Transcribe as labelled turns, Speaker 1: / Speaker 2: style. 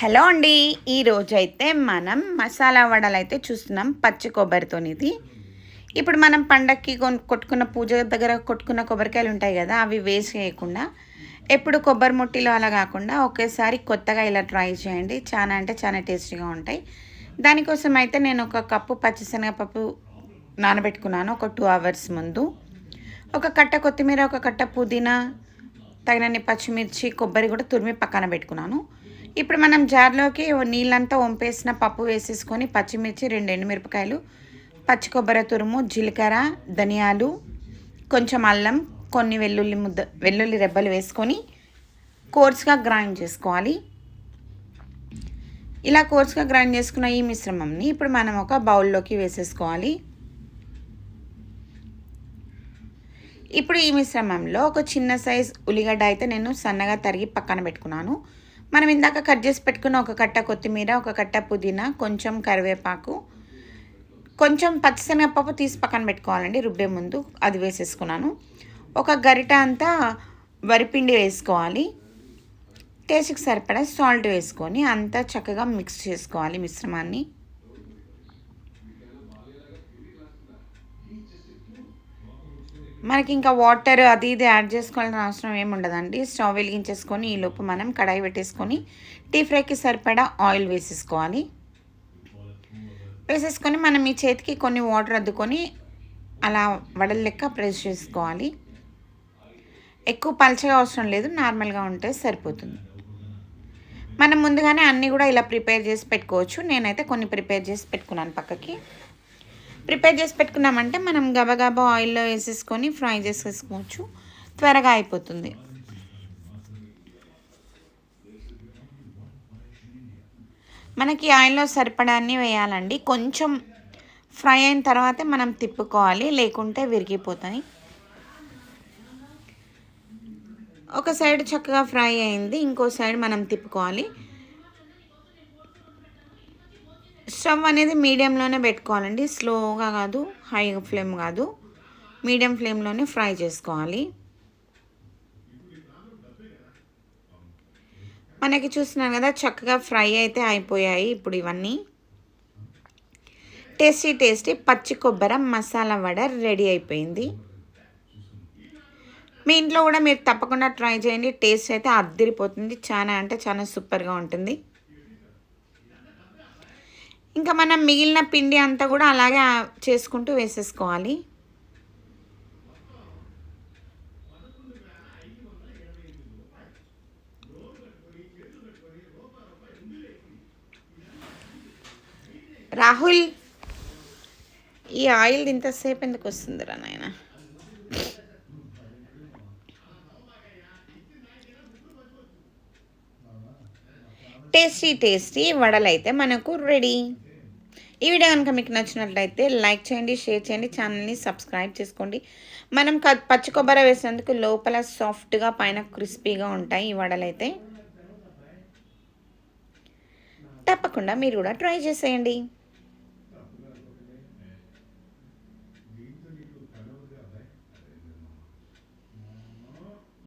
Speaker 1: Hello అండి. ఈరోజు అయితే మనం మసాలా వడలు అయితే చూస్తున్నాం పచ్చి కొబ్బరితోనిది. ఇప్పుడు మనం పండక్కి కొట్టుకున్న పూజ దగ్గర కొట్టుకున్న కొబ్బరికాయలు ఉంటాయి కదా అవి వేస్ట్ చేయకుండా ఎప్పుడు కొబ్బరి ముట్టిలో అలా కాకుండా ఒకేసారి కొత్తగా ఇలా ట్రై చేయండి. చాలా అంటే చాలా టేస్టీగా ఉంటాయి. దానికోసం అయితే నేను ఒక కప్పు పచ్చిశనగపప్పు నానబెట్టుకున్నాను ఒక టూ అవర్స్ ముందు. ఒక కట్ట కొత్తిమీర ఒక కట్ట పుదీనా తగినన్ని పచ్చిమిర్చి కొబ్బరి కూడా తురిమి పక్కన పెట్టుకున్నాను. ఇప్పుడు మనం జార్లోకి నీళ్ళంతా వంపేసిన పప్పు వేసేసుకొని పచ్చిమిర్చి రెండు ఎండుమిరపకాయలు పచ్చి కొబ్బరి తురుము జీలకర్ర ధనియాలు కొంచెం అల్లం కొన్ని వెల్లుల్లి ముద్ద వెల్లుల్లి రెబ్బలు వేసుకొని కోర్స్గా గ్రైండ్ చేసుకోవాలి. ఇలా కోర్స్గా గ్రైండ్ చేసుకున్న ఈ మిశ్రమంని ఇప్పుడు మనం ఒక బౌల్లోకి వేసేసుకోవాలి. ఇప్పుడు ఈ మిశ్రమంలో ఒక చిన్న సైజ్ ఉల్లిగడ్డ అయితే నేను సన్నగా తరిగి పక్కన పెట్టుకున్నాను. మనం ఇందాక కట్ చేసి పెట్టుకున్న ఒక కట్ట కొత్తిమీర ఒక కట్ట పుదీనా కొంచెం కరివేపాకు కొంచెం పచ్చిశనగపప్పు తీసి పక్కన పెట్టుకోవాలండి రుబ్బే ముందు అది వేసేసుకున్నాను. ఒక గరిట అంతా వరిపిండి వేసుకోవాలి. టేస్ట్కి సరిపడా సాల్ట్ వేసుకొని అంతా చక్కగా మిక్స్ చేసుకోవాలి మిశ్రమాన్ని. మనకి ఇంకా వాటర్ అది ఇది యాడ్ చేసుకోవాల్సిన అవసరం ఏమి ఉండదండి స్టవ్ వెలిగించేసుకొని ఈ లోపు మనం కడాయి పెట్టేసుకొని టీ ఫ్రైకి సరిపడా ఆయిల్ వేసేసుకోవాలి. వేసేసుకొని మనం ఈ చేతికి కొన్ని వాటర్ అద్దుకొని అలా వడల లెక్క ప్రెస్ చేసుకోవాలి. ఎక్కువ పలచగా అవసరం లేదు నార్మల్గా ఉంటే సరిపోతుంది. మనం ముందుగానే అన్నీ కూడా ఇలా ప్రిపేర్ చేసి పెట్టుకోవచ్చు. నేనైతే కొన్ని ప్రిపేర్ చేసి పెట్టుకున్నాను పక్కకి. ప్రిపేర్ చేసి పెట్టుకున్నామంటే మనం గబగబా ఆయిల్లో వేసేసుకొని ఫ్రై చేసేసుకోవచ్చు. త్వరగా అయిపోతుంది. మనకి ఆయిల్లో సరిపడాన్ని వేయాలండి. కొంచెం ఫ్రై అయిన తర్వాతే మనం తిప్పుకోవాలి లేకుంటే విరిగిపోతాయి ఒక సైడ్ చక్కగా ఫ్రై అయింది ఇంకో సైడ్ మనం తిప్పుకోవాలి. స్టవ్ అనేది మీడియంలోనే పెట్టుకోవాలండి. స్లోగా కాదు హై ఫ్లేమ్ కాదు. మీడియం ఫ్లేమ్లోనే ఫ్రై చేసుకోవాలి. మనకి చూస్తున్నాను కదా చక్కగా ఫ్రై అయితే అయిపోయాయి ఇప్పుడు ఇవన్నీ. టేస్టీ టేస్టీ పచ్చి కొబ్బరి మసాలా వడ రెడీ అయిపోయింది. మీ ఇంట్లో కూడా మీరు తప్పకుండా ట్రై చేయండి. టేస్ట్ అయితే అద్దరిపోతుంది. చాలా అంటే చాలా సూపర్గా ఉంటుంది. ఇంకా మనం మిగిలిన పిండి అంతా కూడా అలాగే చేసుకుంటూ వేసేసుకోవాలి. రాహుల్ ఈ ఆయిల్ ఇంతసేపు ఎందుకు వస్తుందిరా నాయనా? టేస్టీ టేస్టీ వడలు అయితే మనకు రెడీ. ఈ వీడియో కనుక మీకు నచ్చినట్లయితే లైక్ చేయండి షేర్ చేయండి ఛానల్ని సబ్స్క్రైబ్ చేసుకోండి. మనం క- పచ్చి కొబ్బరి వేసినందుకు లోపల సాఫ్ట్గా పైన క్రిస్పీగా ఉంటాయి ఈ వడలు అయితే తప్పకుండా మీరు కూడా ట్రై చేసేయండి.